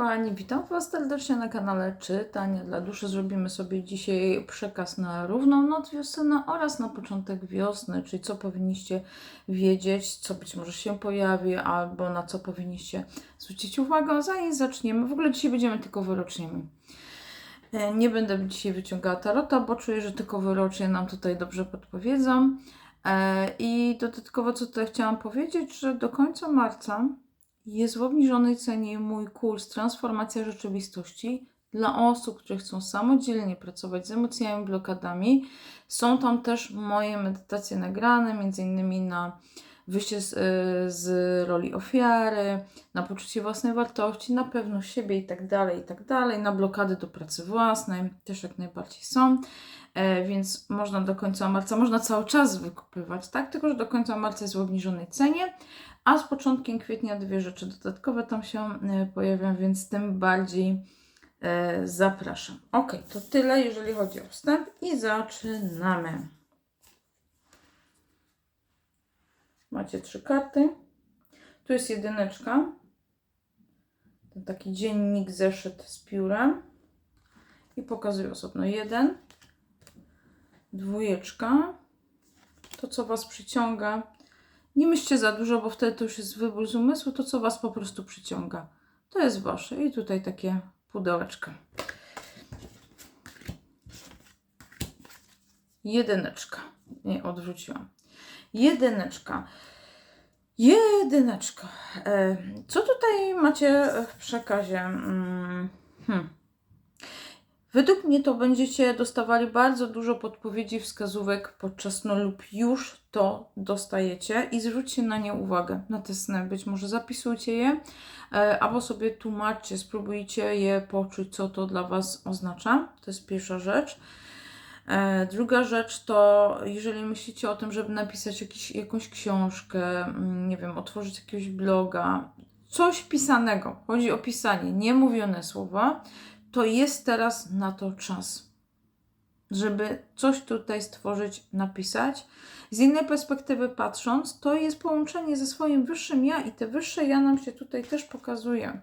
kochani, witam Was serdecznie na kanale Czytania dla Duszy. Zrobimy sobie dzisiaj przekaz na równą noc wiosenną oraz na początek wiosny, czyli co powinniście wiedzieć, co być może się pojawi, albo na co powinniście zwrócić uwagę. Zanim zaczniemy, w ogóle dzisiaj będziemy tylko wyroczniami. E, Nie będę dzisiaj wyciągała tarota, bo czuję, że tylko wyrocznie nam tutaj dobrze podpowiedzą. E, I dodatkowo, co tutaj chciałam powiedzieć, że do końca marca jest w obniżonej cenie mój kurs Transformacja rzeczywistości dla osób, które chcą samodzielnie pracować z emocjami, blokadami. Są tam też moje medytacje nagrane, między innymi na wyjście z, y, z roli ofiary, na poczucie własnej wartości, na pewność siebie i tak dalej, i tak na blokady do pracy własnej, też jak najbardziej są. E, więc można do końca marca, można cały czas wykupywać, tak? Tylko, że do końca marca jest w obniżonej cenie, a z początkiem kwietnia dwie rzeczy dodatkowe tam się e, pojawią, więc tym bardziej e, zapraszam. Ok, to tyle, jeżeli chodzi o wstęp i zaczynamy. Macie trzy karty. Tu jest jedyneczka. Taki dziennik, zeszyt z piórem. I pokazuję osobno jeden. Dwójeczka. To, co Was przyciąga. Nie myślcie za dużo, bo wtedy to już jest wybór z umysłu. To, co Was po prostu przyciąga. To jest Wasze. I tutaj takie pudełeczka. Jedyneczka. Nie, odwróciłam. Jedyneczka. Jedyneczka. E, Co tutaj macie w przekazie? Mm, Hmm. Według mnie to będziecie dostawali bardzo dużo podpowiedzi, wskazówek podczas snu lub już to dostajecie i zwróćcie na nie uwagę, na te sny. Być może zapisujcie je, e, albo sobie tłumaczcie, spróbujcie je poczuć, co to dla Was oznacza. To jest pierwsza rzecz. E, Druga rzecz to, jeżeli myślicie o tym, żeby napisać jakiś, jakąś książkę, mm, nie wiem, otworzyć jakiegoś bloga, coś pisanego, chodzi o pisanie, nie mówione słowa, to jest teraz na to czas, żeby coś tutaj stworzyć, napisać. Z innej perspektywy patrząc, to jest połączenie ze swoim wyższym ja i te wyższe ja nam się tutaj też pokazuje.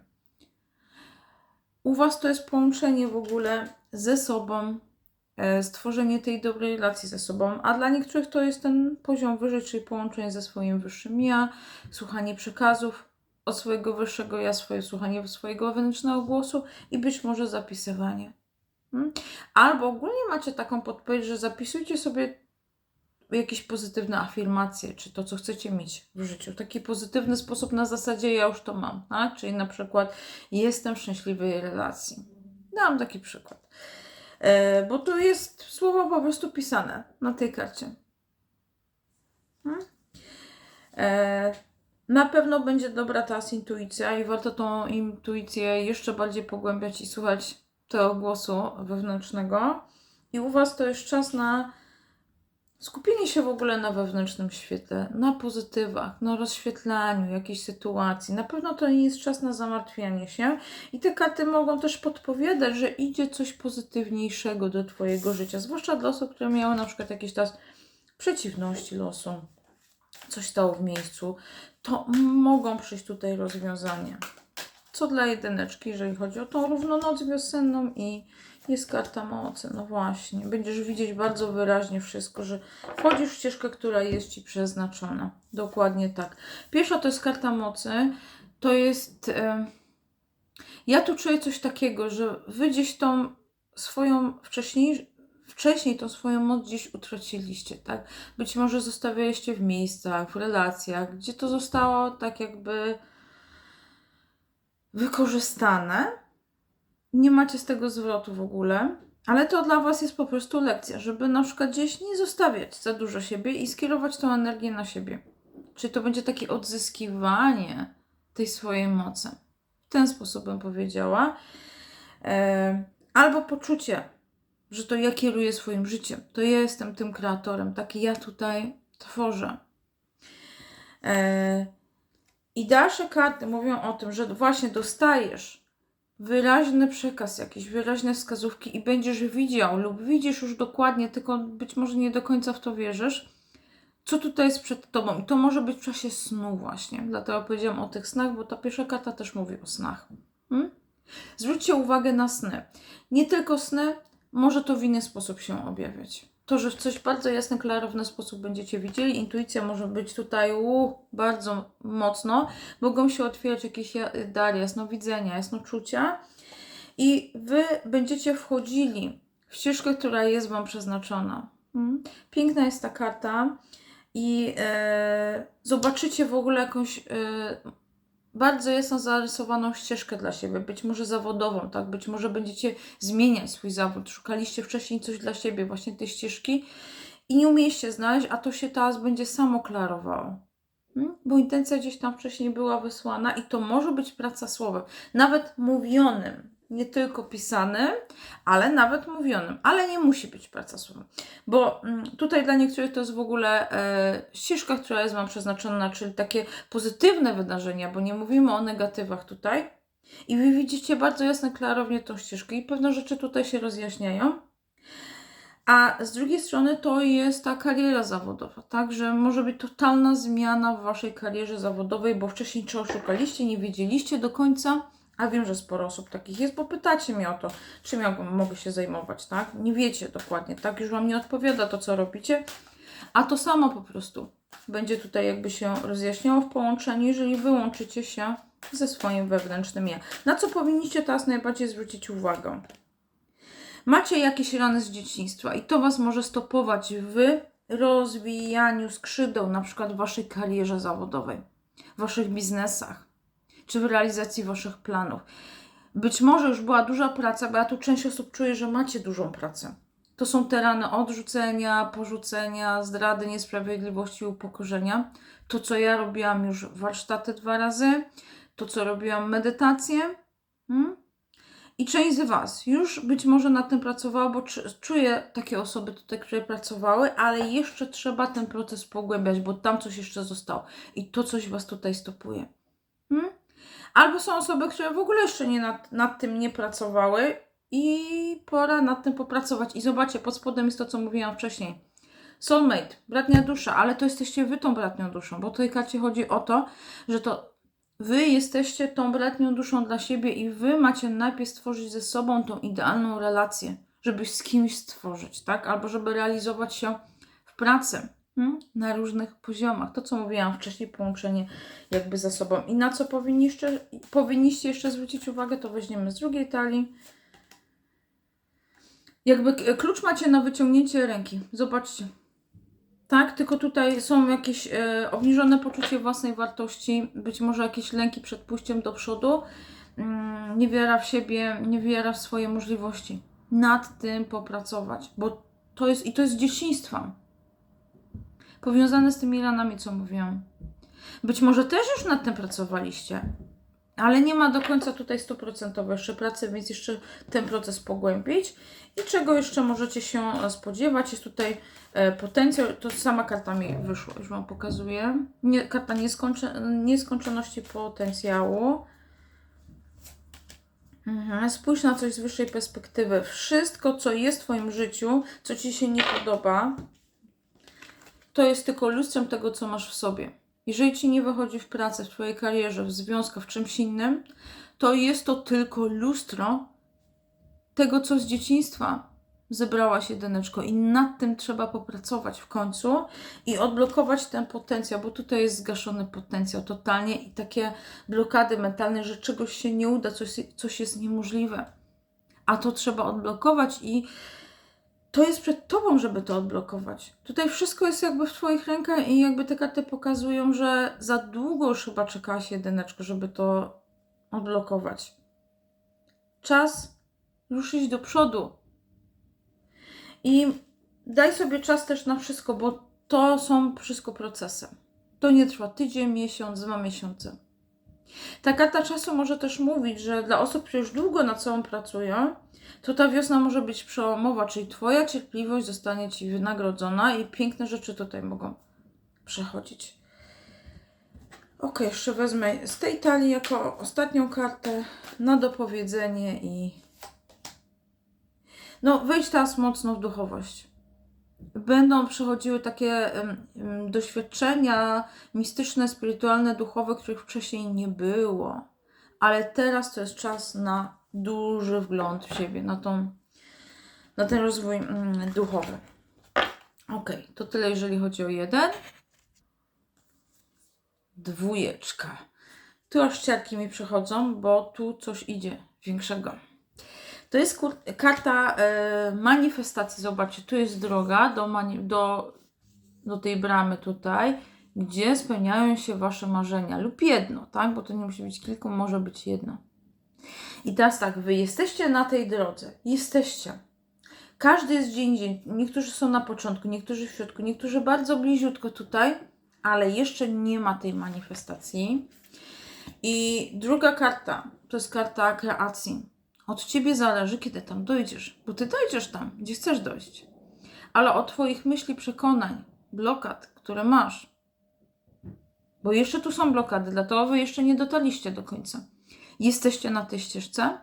U Was to jest połączenie w ogóle ze sobą, e, stworzenie tej dobrej relacji ze sobą, a dla niektórych to jest ten poziom wyżej, czyli połączenie ze swoim wyższym ja, słuchanie przekazów od swojego wyższego ja, swoje słuchanie swojego wewnętrznego głosu i być może zapisywanie. Hmm? Albo ogólnie macie taką podpowiedź, że zapisujcie sobie jakieś pozytywne afirmacje, czy to, co chcecie mieć w życiu. Taki pozytywny sposób na zasadzie ja już to mam, tak? Czyli na przykład jestem w szczęśliwej relacji. Dam taki przykład. E, bo tu jest słowo po prostu pisane na tej karcie. Hmm? E, na pewno będzie dobra teraz intuicja i warto tą intuicję jeszcze bardziej pogłębiać i słuchać tego głosu wewnętrznego. I u Was to jest czas na skupienie się w ogóle na wewnętrznym świetle, na pozytywach, na rozświetlaniu jakiejś sytuacji. Na pewno to nie jest czas na zamartwianie się i te karty mogą też podpowiadać, że idzie coś pozytywniejszego do Twojego życia, zwłaszcza dla osób, które miały na przykład jakieś teraz przeciwności losu, coś stało w miejscu, to mogą przyjść tutaj rozwiązania. Co dla jedyneczki, jeżeli chodzi o tą równą noc wiosenną i jest karta mocy. No właśnie, będziesz widzieć bardzo wyraźnie wszystko, że wchodzisz w ścieżkę, która jest Ci przeznaczona. Dokładnie tak. Pierwsza to jest karta mocy. To jest... E, ja tu czuję coś takiego, że Wy gdzieś tą swoją wcześniej, wcześniej tą swoją moc gdzieś utraciliście, tak? Być może zostawialiście w miejscach, w relacjach, gdzie to zostało tak jakby wykorzystane. Nie macie z tego zwrotu w ogóle, ale to dla Was jest po prostu lekcja, żeby na przykład gdzieś nie zostawiać za dużo siebie i skierować tą energię na siebie. Czyli to będzie takie odzyskiwanie tej swojej mocy. W ten sposób bym powiedziała. E, albo poczucie, że to ja kieruję swoim życiem, to ja jestem tym kreatorem, taki ja tutaj tworzę. E, I dalsze karty mówią o tym, że właśnie dostajesz wyraźny przekaz, jakieś wyraźne wskazówki i będziesz widział lub widzisz już dokładnie, tylko być może nie do końca w to wierzysz, co tutaj jest przed tobą. I to może być w czasie snu właśnie. Dlatego powiedziałam o tych snach, bo ta pierwsza karta też mówi o snach. Hmm? Zwróćcie uwagę na sny. Nie tylko sny, może to w inny sposób się objawiać. To, że w coś bardzo jasny, klarowny sposób będziecie widzieli, intuicja może być tutaj u, bardzo mocno, mogą się otwierać jakieś ja- dary, jasnowidzenia, jasnoczucia i Wy będziecie wchodzili w ścieżkę, która jest Wam przeznaczona. Mm. Piękna jest ta karta i e, zobaczycie w ogóle jakąś e, bardzo jasno zarysowaną ścieżkę dla siebie, być może zawodową, tak? Być może będziecie zmieniać swój zawód. Szukaliście wcześniej coś dla siebie, właśnie tej ścieżki i nie umieliście znaleźć, a to się teraz będzie samo klarowało. Mm? Bo intencja gdzieś tam wcześniej była wysłana i to może być praca słowem, nawet mówionym, nie tylko pisanym, ale nawet mówionym, ale nie musi być praca słowem. Bo mm, tutaj dla niektórych to jest w ogóle e, ścieżka, która jest Wam przeznaczona, czyli takie pozytywne wydarzenia, bo nie mówimy o negatywach tutaj. I Wy widzicie bardzo jasno, klarownie tą ścieżkę i pewne rzeczy tutaj się rozjaśniają. A z drugiej strony to jest ta kariera zawodowa, tak? Że może być totalna zmiana w Waszej karierze zawodowej, bo wcześniej czego szukaliście, nie wiedzieliście do końca, a wiem, że sporo osób takich jest, bo pytacie mnie o to, czym ja mogę się zajmować, tak? Nie wiecie dokładnie, tak? Już Wam nie odpowiada to, co robicie, a to samo po prostu będzie tutaj jakby się rozjaśniało w połączeniu, jeżeli wyłączycie się ze swoim wewnętrznym ja. Na co powinniście teraz najbardziej zwrócić uwagę? Macie jakieś rany z dzieciństwa i to Was może stopować w rozwijaniu skrzydeł, na przykład w Waszej karierze zawodowej, w Waszych biznesach, czy w realizacji Waszych planów. Być może już była duża praca, bo ja tu część osób czuje, że macie dużą pracę. To są te rany odrzucenia, porzucenia, zdrady, niesprawiedliwości, upokorzenia. To, co ja robiłam już warsztaty dwa razy, to, co robiłam medytację. Hmm? I część z Was już być może nad tym pracowała, bo czu- czuję takie osoby tutaj, które pracowały, ale jeszcze trzeba ten proces pogłębiać, bo tam coś jeszcze zostało. I to coś Was tutaj stopuje. Albo są osoby, które w ogóle jeszcze nie nad, nad tym nie pracowały i pora nad tym popracować. I zobaczcie, pod spodem jest to, co mówiłam wcześniej. Soulmate, bratnia dusza, ale to jesteście Wy tą bratnią duszą, bo tej karcie chodzi o to, że to Wy jesteście tą bratnią duszą dla siebie i Wy macie najpierw stworzyć ze sobą tą idealną relację, żeby z kimś stworzyć, tak? Albo żeby realizować się w pracy? Na różnych poziomach. To, co mówiłam wcześniej, połączenie jakby ze sobą. I na co powinniście, powinniście jeszcze zwrócić uwagę, to weźmiemy z drugiej talii. Jakby klucz macie na wyciągnięcie ręki. Zobaczcie. Tak, tylko tutaj są jakieś e, obniżone poczucie własnej wartości, być może jakieś lęki przed pójściem do przodu, mm, niewiara w siebie, niewiara w swoje możliwości. Nad tym popracować, bo to jest i to jest dzieciństwa. Powiązane z tymi ranami, co mówiłam. Być może też już nad tym pracowaliście, ale nie ma do końca tutaj stuprocentowej jeszcze pracy, więc jeszcze ten proces pogłębić. I czego jeszcze możecie się spodziewać? Jest tutaj e, potencjał, to sama karta mi wyszła, już Wam pokazuję. Nie, karta nieskończe, nieskończoności potencjału. Mhm. Spójrz na coś z wyższej perspektywy. Wszystko, co jest w Twoim życiu, co Ci się nie podoba, to jest tylko lustrem tego, co masz w sobie. Jeżeli Ci nie wychodzi w pracy, w Twojej karierze, w związku, w czymś innym, to jest to tylko lustro tego, co z dzieciństwa zebrałaś jedyneczko i nad tym trzeba popracować w końcu i odblokować ten potencjał, bo tutaj jest zgaszony potencjał totalnie i takie blokady mentalne, że czegoś się nie uda, coś, coś jest niemożliwe. A to trzeba odblokować i to jest przed Tobą, żeby to odblokować. Tutaj wszystko jest jakby w Twoich rękach i jakby te karty pokazują, że za długo już chyba czekałaś jedyneczko, żeby to odblokować. Czas ruszyć do przodu. I daj sobie czas też na wszystko, bo to są wszystko procesy. To nie trwa tydzień, miesiąc, dwa miesiące. Ta karta czasu może też mówić, że dla osób, które już długo nad sobą pracują, to ta wiosna może być przełomowa, czyli Twoja cierpliwość zostanie Ci wynagrodzona i piękne rzeczy tutaj mogą przechodzić. Ok, jeszcze wezmę z tej talii jako ostatnią kartę na dopowiedzenie i no wejdź teraz mocno w duchowość. Będą przechodziły takie doświadczenia mistyczne, spirytualne, duchowe, których wcześniej nie było. Ale teraz to jest czas na duży wgląd w siebie, na, tą, na ten rozwój mm, duchowy. Ok, to tyle, jeżeli chodzi o jeden. Dwójeczka. Tu aż ciarki mi przechodzą, bo tu coś idzie większego. To jest karta e, manifestacji. Zobaczcie, tu jest droga do, do, do tej bramy tutaj, gdzie spełniają się Wasze marzenia. Lub jedno, tak? Bo to nie musi być kilku, może być jedno. I teraz tak, Wy jesteście na tej drodze. Jesteście. Każdy jest gdzie indziej. Niektórzy są na początku, niektórzy w środku, niektórzy bardzo bliziutko tutaj, ale jeszcze nie ma tej manifestacji. I druga karta to jest karta kreacji. Od ciebie zależy, kiedy tam dojdziesz, bo ty dojdziesz tam, gdzie chcesz dojść. Ale od twoich myśli, przekonań, blokad, które masz. Bo jeszcze tu są blokady, dlatego wy jeszcze nie dotarliście do końca. Jesteście na tej ścieżce,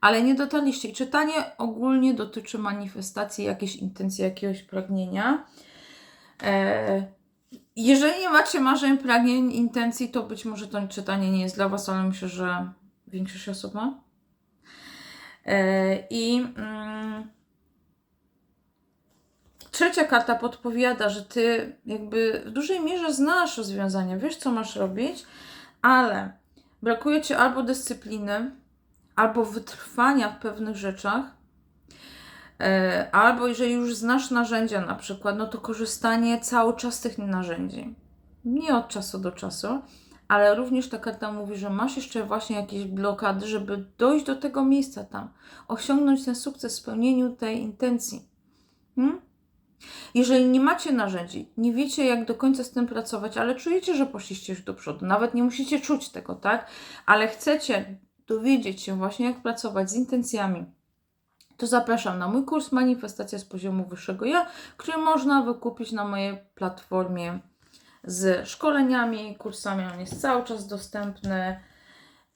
ale nie dotarliście. I czytanie ogólnie dotyczy manifestacji jakiejś intencji, jakiegoś pragnienia. Eee, jeżeli nie macie marzeń, pragnień, intencji, to być może to czytanie nie jest dla Was, ale myślę, że większość osób ma. Eee, I mm, trzecia karta podpowiada, że Ty jakby w dużej mierze znasz rozwiązania, wiesz co masz robić, ale brakuje Ci albo dyscypliny, albo wytrwania w pewnych rzeczach, e, albo jeżeli już znasz narzędzia na przykład, no to korzystanie cały czas z tych narzędzi. Nie od czasu do czasu, ale również ta karta mówi, że masz jeszcze właśnie jakieś blokady, żeby dojść do tego miejsca tam, osiągnąć ten sukces w spełnieniu tej intencji. Hmm? Jeżeli nie macie narzędzi, nie wiecie jak do końca z tym pracować, ale czujecie, że poszliście już do przodu, nawet nie musicie czuć tego, tak? Ale chcecie dowiedzieć się właśnie, jak pracować z intencjami, to zapraszam na mój kurs Manifestacja z poziomu wyższego ja, który można wykupić na mojej platformie z szkoleniami, kursami. On jest cały czas dostępny,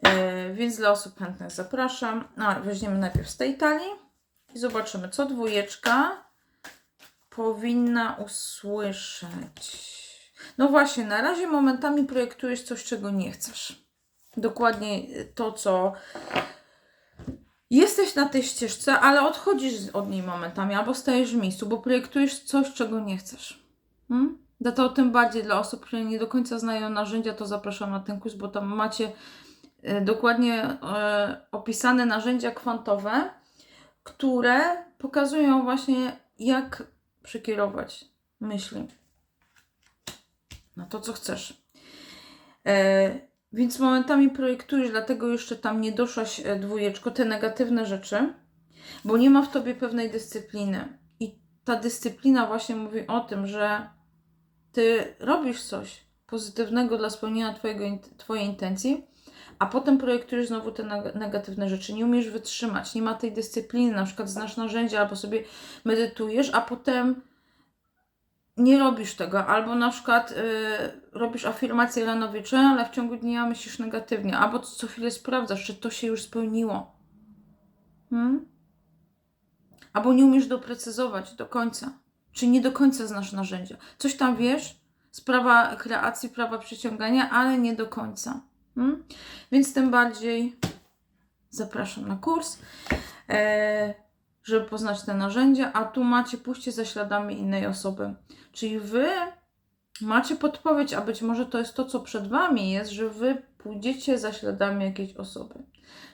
yy, więc dla osób chętnych zapraszam. A, weźmiemy najpierw z tej talii i zobaczymy, co dwójeczka powinna usłyszeć. No właśnie, na razie momentami projektujesz coś, czego nie chcesz dokładnie to, co jesteś na tej ścieżce, ale odchodzisz od niej momentami albo stajesz w miejscu, bo projektujesz coś, czego nie chcesz. Hmm? Dlatego tym bardziej dla osób, które nie do końca znają narzędzia, to zapraszam na ten kurs, bo tam macie e, dokładnie e, opisane narzędzia kwantowe, które pokazują właśnie, jak przekierować myśli na to, co chcesz. E, więc momentami projektujesz, dlatego jeszcze tam nie doszłaś dwójeczko, te negatywne rzeczy, bo nie ma w tobie pewnej dyscypliny. I ta dyscyplina właśnie mówi o tym, że ty robisz coś pozytywnego dla spełnienia twojego, twojej intencji, a potem projektujesz znowu te negatywne rzeczy. Nie umiesz wytrzymać, nie ma tej dyscypliny, na przykład znasz narzędzia albo sobie medytujesz, a potem nie robisz tego, albo na przykład y, robisz afirmację rano wieczorem, ale w ciągu dnia myślisz negatywnie, albo co chwilę sprawdzasz, czy to się już spełniło. Hmm? Albo nie umiesz doprecyzować do końca, czy nie do końca znasz narzędzia. Coś tam wiesz, sprawa kreacji, prawa przyciągania, ale nie do końca. Hmm? Więc tym bardziej zapraszam na kurs. E żeby poznać te narzędzia, a tu macie pójście za śladami innej osoby. Czyli wy macie podpowiedź, a być może to jest to, co przed wami jest, że wy pójdziecie za śladami jakiejś osoby.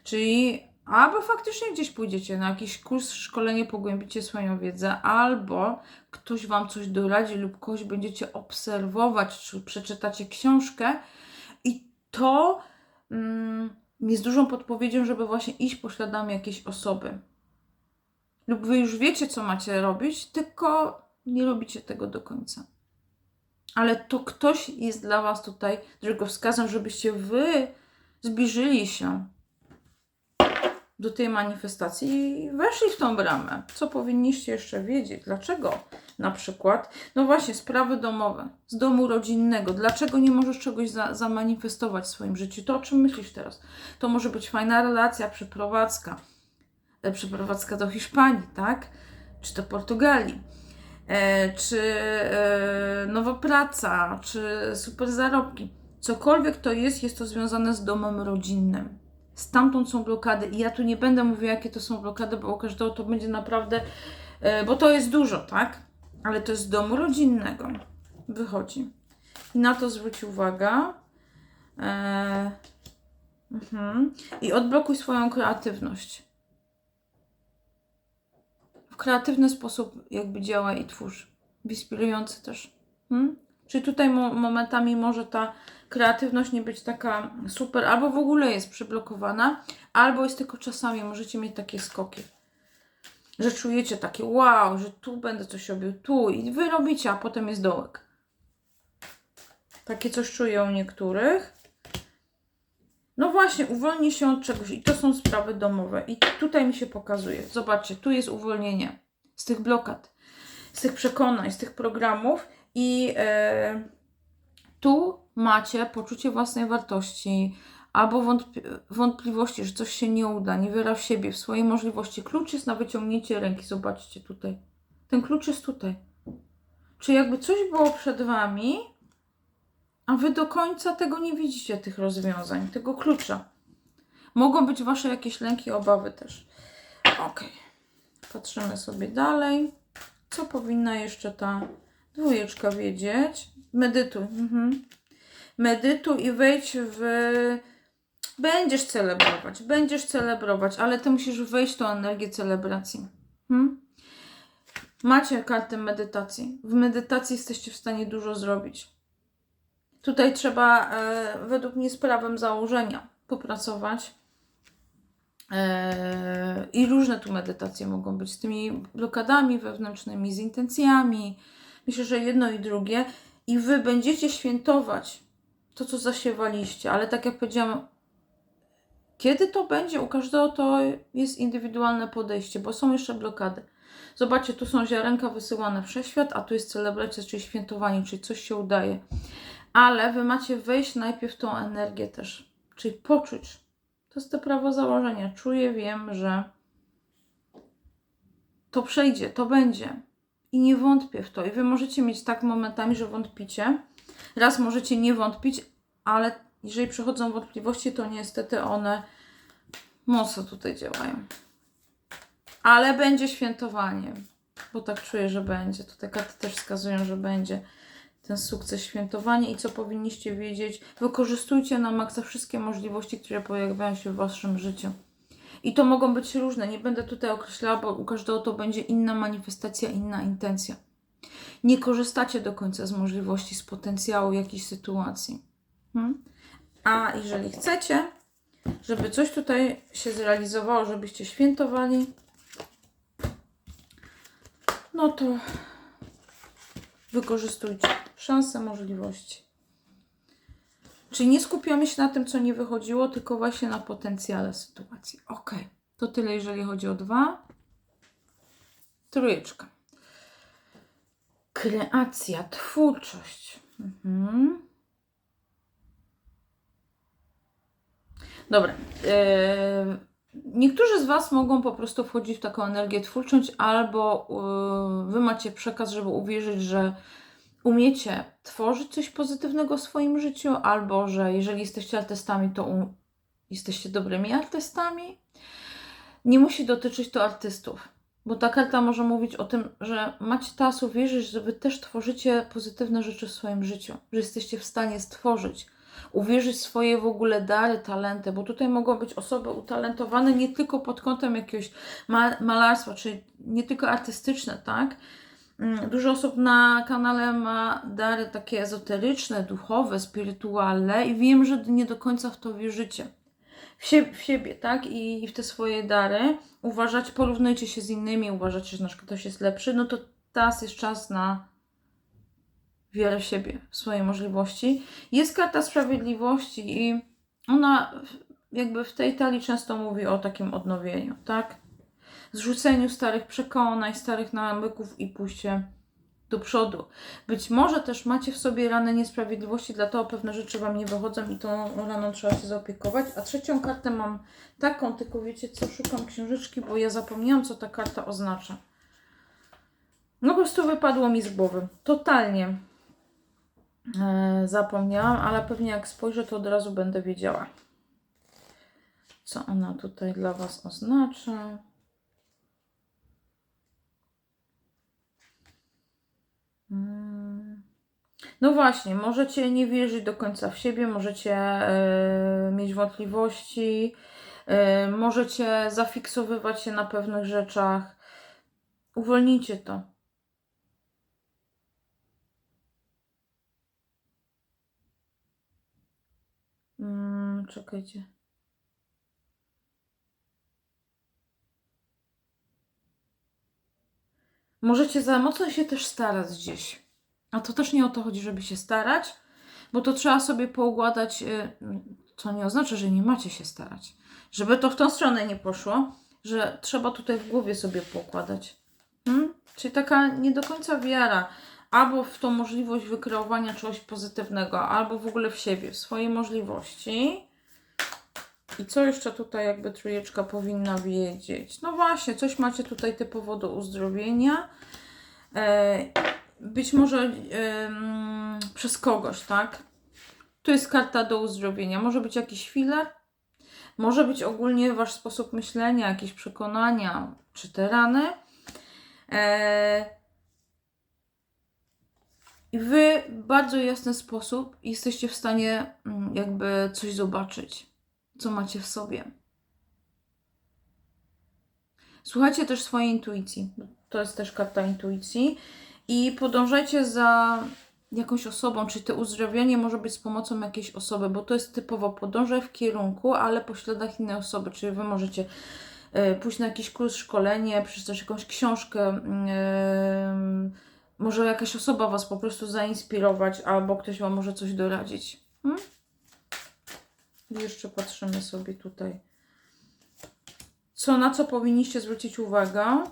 Czyli albo faktycznie gdzieś pójdziecie na jakiś kurs, szkolenie, pogłębicie swoją wiedzę, albo ktoś wam coś doradzi lub kogoś będziecie obserwować, czy przeczytacie książkę i to mm, jest dużą podpowiedzią, żeby właśnie iść po śladami jakiejś osoby lub wy już wiecie, co macie robić, tylko nie robicie tego do końca. Ale to ktoś jest dla was tutaj drogowskazem, żebyście wy zbliżyli się do tej manifestacji i weszli w tą bramę. Co powinniście jeszcze wiedzieć? Dlaczego? Na przykład, no właśnie, sprawy domowe, z domu rodzinnego. Dlaczego nie możesz czegoś za, zamanifestować w swoim życiu? To o czym myślisz teraz? To może być fajna relacja, przeprowadzka, E, przeprowadzka do Hiszpanii, tak? Czy do Portugalii, e, czy e, nowa praca, czy super zarobki. Cokolwiek to jest, jest to związane z domem rodzinnym. Stamtąd są blokady i ja tu nie będę mówiła, jakie to są blokady, bo u każdego to będzie naprawdę, e, bo to jest dużo, tak? Ale to jest z domu rodzinnego. Wychodzi. I na to zwróć uwagę. E, mhm. I odblokuj swoją kreatywność. W kreatywny sposób jakby działa i twórz. Inspirujący też. Hmm? Czyli tutaj mo momentami może ta kreatywność nie być taka super, albo w ogóle jest przyblokowana, albo jest tylko czasami, możecie mieć takie skoki. Że czujecie takie wow, że tu będę coś robił, tu i wy robicie, a potem jest dołek. Takie coś czuję u niektórych. No właśnie, uwolni się od czegoś i to są sprawy domowe. I tutaj mi się pokazuje. Zobaczcie, tu jest uwolnienie z tych blokad, z tych przekonań, z tych programów i e, tu macie poczucie własnej wartości albo wątpliwości, że coś się nie uda, niewiera w siebie, w swojej możliwości. Klucz jest na wyciągnięcie ręki. Zobaczcie tutaj. Ten klucz jest tutaj. Czy jakby coś było przed Wami, a Wy do końca tego nie widzicie, tych rozwiązań, tego klucza. Mogą być Wasze jakieś lęki, obawy też. Ok. Patrzymy sobie dalej. Co powinna jeszcze ta dwójeczka wiedzieć? Medytuj. Mhm. Medytuj i wejdź w. Będziesz celebrować, będziesz celebrować, ale ty musisz wejść w tą energię celebracji. Hmm? Macie kartę medytacji. W medytacji jesteście w stanie dużo zrobić. Tutaj trzeba, e, według mnie, z prawem założenia popracować. E, I różne tu medytacje mogą być z tymi blokadami wewnętrznymi, z intencjami. Myślę, że jedno i drugie. I wy będziecie świętować to, co zasiewaliście, ale tak jak powiedziałam, kiedy to będzie, u każdego to jest indywidualne podejście, bo są jeszcze blokady. Zobaczcie, tu są ziarenka wysyłane wszechświat, a tu jest celebracja, czyli świętowanie, czyli coś się udaje. Ale wy macie wejść najpierw tą energię też, czyli poczuć. To jest to prawo założenia. Czuję, wiem, że to przejdzie, to będzie. I nie wątpię w to. I wy możecie mieć tak momentami, że wątpicie. Raz możecie nie wątpić, ale jeżeli przychodzą wątpliwości, to niestety one mocno tutaj działają. Ale będzie świętowanie, bo tak czuję, że będzie. Tutaj karty też wskazują, że będzie ten sukces, świętowanie i co powinniście wiedzieć. Wykorzystujcie na maksa wszystkie możliwości, które pojawiają się w waszym życiu. I to mogą być różne. Nie będę tutaj określała, bo u każdego to będzie inna manifestacja, inna intencja. Nie korzystacie do końca z możliwości, z potencjału jakiejś sytuacji. Hmm? A jeżeli chcecie, żeby coś tutaj się zrealizowało, żebyście świętowali, no to wykorzystujcie szanse, możliwości. Czyli nie skupiamy się na tym, co nie wychodziło, tylko właśnie na potencjale sytuacji. Ok, to tyle, jeżeli chodzi o dwa. Trójeczka. Kreacja, twórczość. Mhm. Dobra. Yy, niektórzy z Was mogą po prostu wchodzić w taką energię twórczą, albo yy, Wy macie przekaz, żeby uwierzyć, że umiecie tworzyć coś pozytywnego w swoim życiu, albo że jeżeli jesteście artystami, to um, jesteście dobrymi artystami. Nie musi dotyczyć to artystów, bo ta karta może mówić o tym, że macie teraz uwierzyć, że Wy też tworzycie pozytywne rzeczy w swoim życiu, że jesteście w stanie stworzyć uwierzyć w swoje w ogóle dary, talenty, bo tutaj mogą być osoby utalentowane nie tylko pod kątem jakiegoś ma malarstwa, czyli nie tylko artystyczne, tak? Mm, Dużo osób na kanale ma dary takie ezoteryczne, duchowe, spirytualne i wiem, że nie do końca w to wierzycie. W, w siebie, tak? I, I w te swoje dary uważać, porównujcie się z innymi, uważacie, że na przykład ktoś jest lepszy, no to teraz jest czas na wiele w siebie, w swoje możliwości. Jest karta sprawiedliwości i ona jakby w tej talii często mówi o takim odnowieniu, tak? Zrzuceniu starych przekonań, starych nawyków i pójście do przodu. Być może też macie w sobie ranę niesprawiedliwości, dlatego pewne rzeczy Wam nie wychodzą i tą raną trzeba się zaopiekować. A trzecią kartę mam taką, tylko wiecie co, szukam książeczki, bo ja zapomniałam, co ta karta oznacza. No po prostu wypadło mi z głowy. Totalnie e, zapomniałam, ale pewnie jak spojrzę, to od razu będę wiedziała. Co ona tutaj dla Was oznacza? No właśnie, możecie nie wierzyć do końca w siebie, możecie e, mieć wątpliwości, e, możecie zafiksowywać się na pewnych rzeczach. Uwolnijcie to. Mm, czekajcie. Możecie za mocno się też starać gdzieś. A to też nie o to chodzi, żeby się starać, bo to trzeba sobie poukładać, y, co nie oznacza, że nie macie się starać. Żeby to w tą stronę nie poszło, że trzeba tutaj w głowie sobie poukładać. Hmm? Czyli taka nie do końca wiara albo w tą możliwość wykreowania czegoś pozytywnego, albo w ogóle w siebie, w swoje możliwości. I co jeszcze tutaj jakby trójeczka powinna wiedzieć? No właśnie, coś macie tutaj typowo do uzdrowienia. E, być może przez kogoś, tak? Tu jest karta do uzdrowienia. Może być jakiś filar, może być ogólnie wasz sposób myślenia, jakieś przekonania, czy te rany. E, i wy w bardzo jasny sposób jesteście w stanie mm, jakby coś zobaczyć, co macie w sobie. Słuchajcie też swojej intuicji. To jest też karta intuicji. I podążajcie za jakąś osobą, czy to uzdrowienie może być z pomocą jakiejś osoby, bo to jest typowo podążaj w kierunku, ale po śladach innej osoby, czyli wy możecie y, pójść na jakiś kurs, szkolenie, przeczytać jakąś książkę, y, może jakaś osoba Was po prostu zainspirować, albo ktoś Wam może coś doradzić. Hmm? Jeszcze patrzymy sobie tutaj. Co, na co powinniście zwrócić uwagę?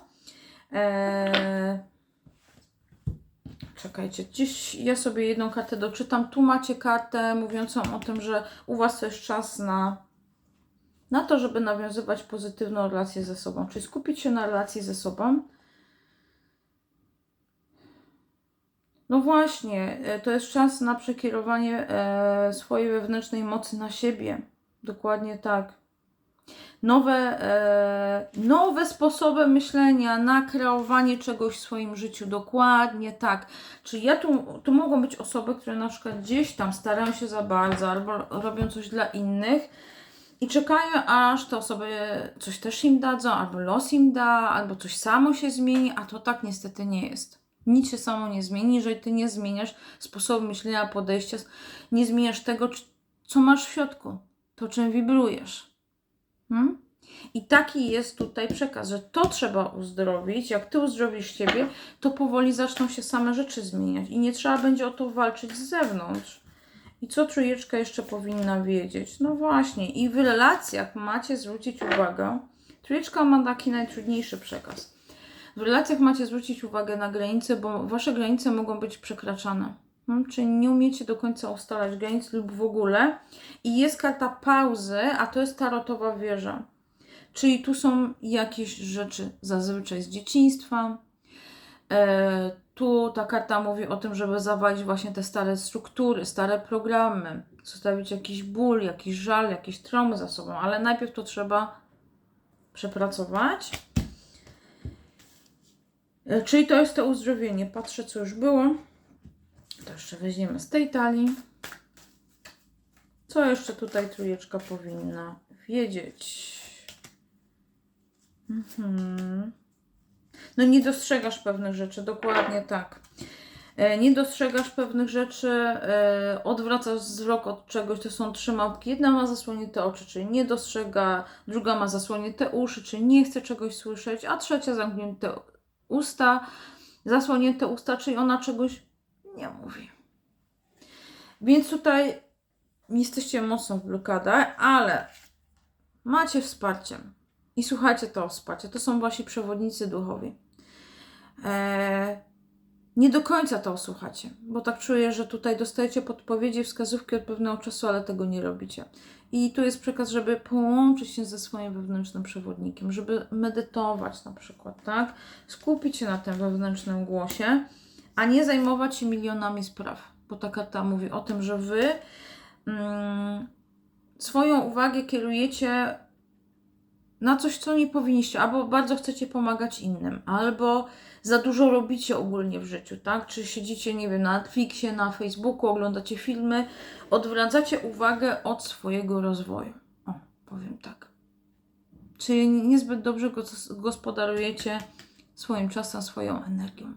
Eee... Czekajcie, dziś ja sobie jedną kartę doczytam. Tu macie kartę mówiącą o tym, że u Was to jest czas na, na to, żeby nawiązywać pozytywną relację ze sobą, czyli skupić się na relacji ze sobą. No właśnie, e, to jest czas na przekierowanie e, swojej wewnętrznej mocy na siebie. Dokładnie tak. Nowe, e, nowe sposoby myślenia na kreowanie czegoś w swoim życiu. Dokładnie tak. Czyli ja tu, tu mogą być osoby, które na przykład gdzieś tam starają się za bardzo albo robią coś dla innych i czekają, aż te osoby coś też im dadzą, albo los im da, albo coś samo się zmieni, a to tak niestety nie jest. Nic się samo nie zmieni, jeżeli ty nie zmieniasz sposobu myślenia, podejścia, nie zmieniasz tego, co masz w środku, to czym wibrujesz. Hmm? I taki jest tutaj przekaz, że to trzeba uzdrowić. Jak ty uzdrowisz siebie, to powoli zaczną się same rzeczy zmieniać i nie trzeba będzie o to walczyć z zewnątrz. I co trójeczka jeszcze powinna wiedzieć? No właśnie, i w relacjach macie zwrócić uwagę. Trójeczka ma taki najtrudniejszy przekaz w relacjach macie zwrócić uwagę na granice, bo wasze granice mogą być przekraczane. Hmm? Czyli nie umiecie do końca ustalać granic lub w ogóle. I jest karta pauzy, a to jest tarotowa wieża. Czyli tu są jakieś rzeczy zazwyczaj z dzieciństwa. E, tu ta karta mówi o tym, żeby zawalić właśnie te stare struktury, stare programy, zostawić jakiś ból, jakiś żal, jakieś traumy za sobą, ale najpierw to trzeba przepracować. E, czyli to jest to uzdrowienie. Patrzę, co już było. To jeszcze weźmiemy z tej talii. Co jeszcze tutaj trójeczka powinna wiedzieć? Mhm. No nie dostrzegasz pewnych rzeczy, dokładnie tak. E, nie dostrzegasz pewnych rzeczy, e, odwracasz wzrok od czegoś, to są trzy małpki. Jedna ma zasłonięte oczy, czyli nie dostrzega, druga ma zasłonięte uszy, czyli nie chce czegoś słyszeć, a trzecia zamknięte usta, zasłonięte usta, czyli ona czegoś nie mówi. Więc tutaj jesteście mocno w blokadach, ale macie wsparcie. I słuchajcie to wsparcie. To są wasi przewodnicy duchowi. Eee, nie do końca to słuchacie, bo tak czuję, że tutaj dostajecie podpowiedzi, wskazówki od pewnego czasu, ale tego nie robicie. I tu jest przekaz, żeby połączyć się ze swoim wewnętrznym przewodnikiem, żeby medytować na przykład, tak? Skupić się na tym wewnętrznym głosie, a nie zajmować się milionami spraw. Bo ta karta mówi o tym, że wy mm, swoją uwagę kierujecie na coś, co nie powinniście, albo bardzo chcecie pomagać innym, albo za dużo robicie ogólnie w życiu, tak? Czy siedzicie, nie wiem, na Netflixie, na Facebooku, oglądacie filmy, odwracacie uwagę od swojego rozwoju. O, powiem tak. Czyli niezbyt dobrze gos- gospodarujecie swoim czasem, swoją energią.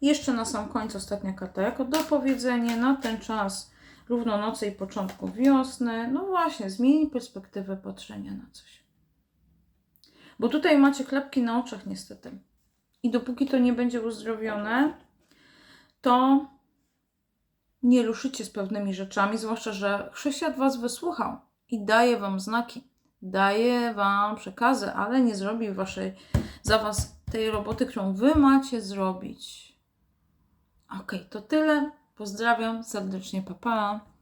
Jeszcze na sam koniec ostatnia karta jako dopowiedzenie na ten czas równo nocy i początku wiosny. No właśnie, zmieni perspektywę patrzenia na coś. Bo tutaj macie klapki na oczach niestety. I dopóki to nie będzie uzdrowione, to nie ruszycie z pewnymi rzeczami, zwłaszcza, że Wszechświat Was wysłuchał i daje Wam znaki, daje Wam przekazy, ale nie zrobi waszej, za Was tej roboty, którą Wy macie zrobić. Okej, to tyle. Pozdrawiam serdecznie, papa. Pa.